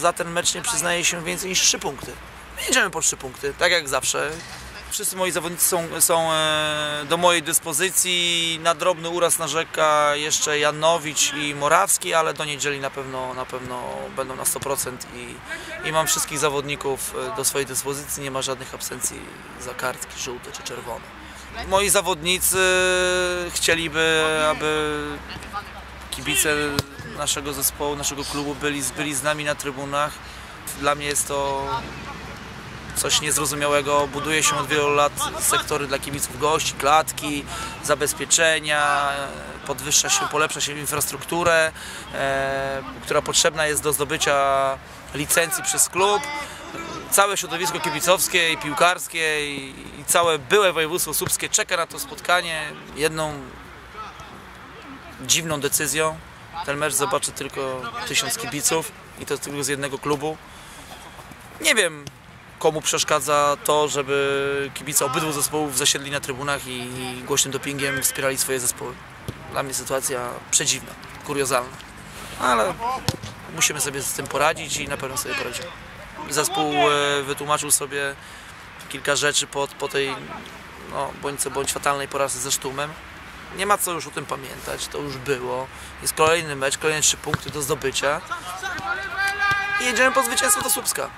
Za ten mecz nie przyznaje się więcej niż 3 punkty. My jedziemy po 3 punkty, tak jak zawsze. Wszyscy moi zawodnicy są, są e, do mojej dyspozycji. Na drobny uraz narzeka jeszcze Janowicz i Morawski, ale do niedzieli na pewno, na pewno będą na 100% i, i mam wszystkich zawodników e, do swojej dyspozycji. Nie ma żadnych absencji za kartki żółte czy czerwone. Moi zawodnicy chcieliby, aby kibice naszego zespołu, naszego klubu byli, byli z nami na trybunach. Dla mnie jest to coś niezrozumiałego. Buduje się od wielu lat sektory dla kibiców gości, klatki, zabezpieczenia, podwyższa się, polepsza się infrastrukturę, e, która potrzebna jest do zdobycia licencji przez klub. Całe środowisko kibicowskie i piłkarskie i, i całe byłe województwo słupskie czeka na to spotkanie. Jedną dziwną decyzją. Ten mecz zobaczy tylko tysiąc kibiców i to tylko z jednego klubu. Nie wiem, komu przeszkadza to, żeby kibice obydwu zespołów zasiedli na trybunach i głośnym dopingiem wspierali swoje zespoły. Dla mnie sytuacja przedziwna, kuriozalna. Ale musimy sobie z tym poradzić i na pewno sobie poradzimy. Zespół e, wytłumaczył sobie kilka rzeczy po, po tej no, bądź co bądź fatalnej porażce ze Sztumem. Nie ma co już o tym pamiętać, to już było. Jest kolejny mecz, kolejne trzy punkty do zdobycia. I jedziemy po zwycięstwo do Słupska.